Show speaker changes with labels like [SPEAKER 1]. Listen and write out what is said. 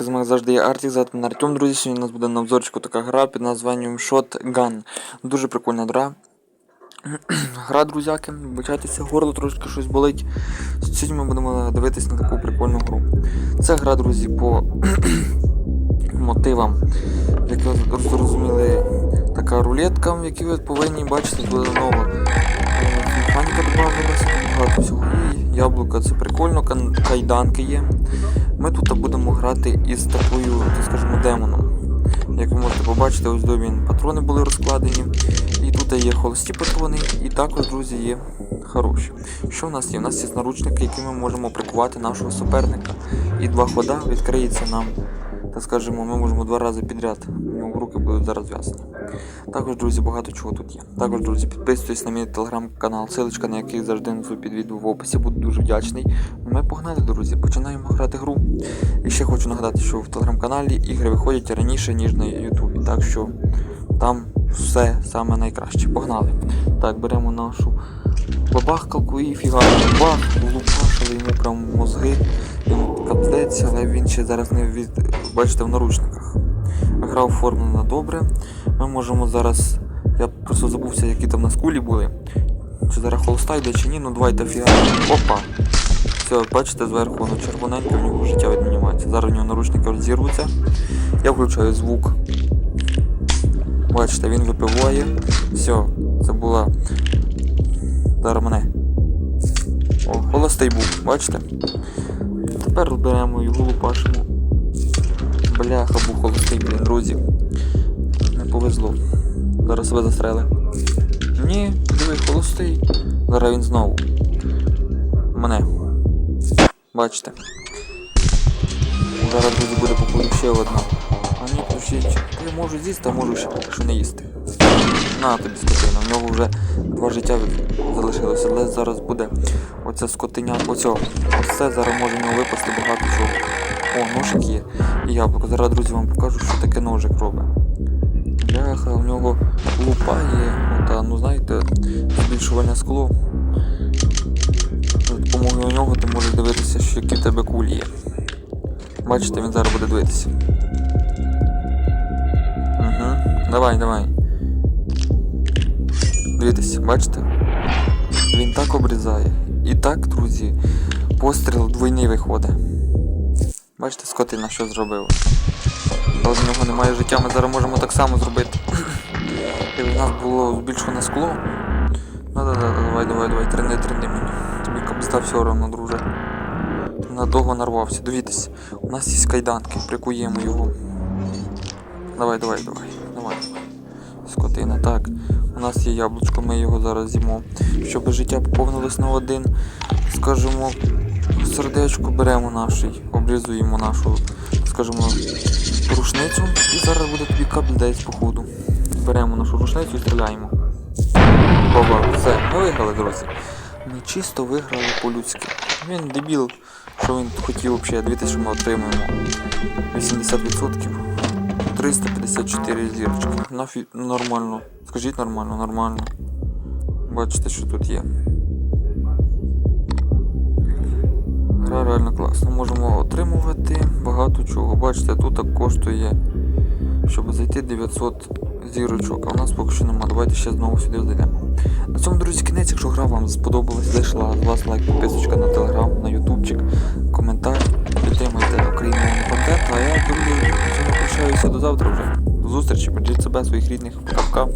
[SPEAKER 1] З вами завжди є Артік, звати мене Артем, друзі. Сьогодні у нас буде на обзорчику така гра під названням Shotgun. Дуже прикольна гра. Гра, друзяки, вибачайтеся, горло трошки щось болить. Сьогодні ми будемо дивитись на таку прикольну гру. Це гра, друзі, по мотивам. Як ви зрозуміли, така рулетка, в якій ви повинні бачити, буде яблука це прикольно, кайданки є. Ми тут будемо грати із такою, так скажімо, демоном. Як ви можете побачити, ось він патрони були розкладені. І тут є холості патрони, і також, друзі, є хороші. Що в нас є? У нас є наручники, які ми можемо прикувати нашого суперника. І два хода відкриється нам. Так скажемо, ми можемо два рази підряд. У нього руки будуть зараз зв'язані. Також, друзі, багато чого тут є. Також, друзі, підписуйтесь на мій телеграм-канал, ссылочка на який завжди внизу під відео в описі, буду дуже вдячний. Ну, Ми погнали, друзі, починаємо грати гру. І ще хочу нагадати, що в телеграм-каналі ігри виходять раніше, ніж на Ютубі. Так що там все саме найкраще. Погнали. Так, беремо нашу бабахкалку і фігаримо. Бах, лупашили йому прям мозги. Капдеться, але він ще зараз не від... бачите в наручниках. Гра оформлена добре. Ми можемо зараз. Я просто забувся, які там на скулі були. Чи зараз холоста йде чи ні, ну давайте фігаримо. Опа! Все, бачите, зверху воно червоненьке, в нього життя відмінюється. Зараз у нього наручники розірвуться. Я включаю звук. Бачите, він випиває. Все, це була. Зараз мене. О, холостий був, бачите? Тепер беремо його лупашимо. Бляха, був холостий, блін, друзі. Не повезло. Зараз себе застрели. Ні, диви, холостий. Зараз він знову. Мене. Бачите. Зараз друзі буде походу ще одна. А ні, включіть. Я можу з'їсти, а можу ще поки що не їсти. На тобі скотина, в нього вже два життя залишилося, але зараз буде оця скотиня, оцього. Це зараз може в нього випасти багато чого. О, ножик є. І яблуко. Зараз, друзі, вам покажу, що таке ножик робить. Бляха, у нього лупа є, ну знаєте, збільшувальне скло. За допомогою нього ти можеш дивитися, що які в тебе кулі є. Бачите, він зараз буде дивитися. Угу. Давай, давай. Дивіться, бачите? Він так обрізає. І так, друзі, постріл двойний виходить. Бачите, скотина що зробив. Але в нього немає життя, ми зараз можемо так само зробити. Якби в нас було збільшене скло. Ну да, да, да, давай, давай, давай, трени, трени мені. Тобі капста все одно, друже. Надовго нарвався. Дивіться, у нас є кайданки, прикуємо його. Давай, давай, давай, Скотина, так. У нас є яблучко, ми його зараз з'їмо. Щоб життя поповнилось на один, скажімо, сердечко беремо наш, обрізуємо нашу, скажімо, рушницю. І зараз буде тобі капель десь походу. Беремо нашу рушницю і стріляємо. Баба, все, ми виграли, друзі. Ми чисто виграли по-людськи. Він дебіл, що він хотів взагалі. Дивіться, що ми отримуємо. 80%. 354 зірочки. Нафі... Нормально. Скажіть нормально, нормально. Бачите, що тут є. Гра реально класна. Можемо отримувати багато чого. Бачите, тут так коштує, щоб зайти 900 зірочок, а у нас поки що нема. Давайте ще знову сюди зайдемо. На цьому, друзі, кінець, якщо гра вам сподобалась, зайшла, з вас лайк, підписочка на телеграм, на ютубчик, коментар. Прощаюся до завтра вже. До зустрічі, бережіть себе, своїх рідних. Пока-пока.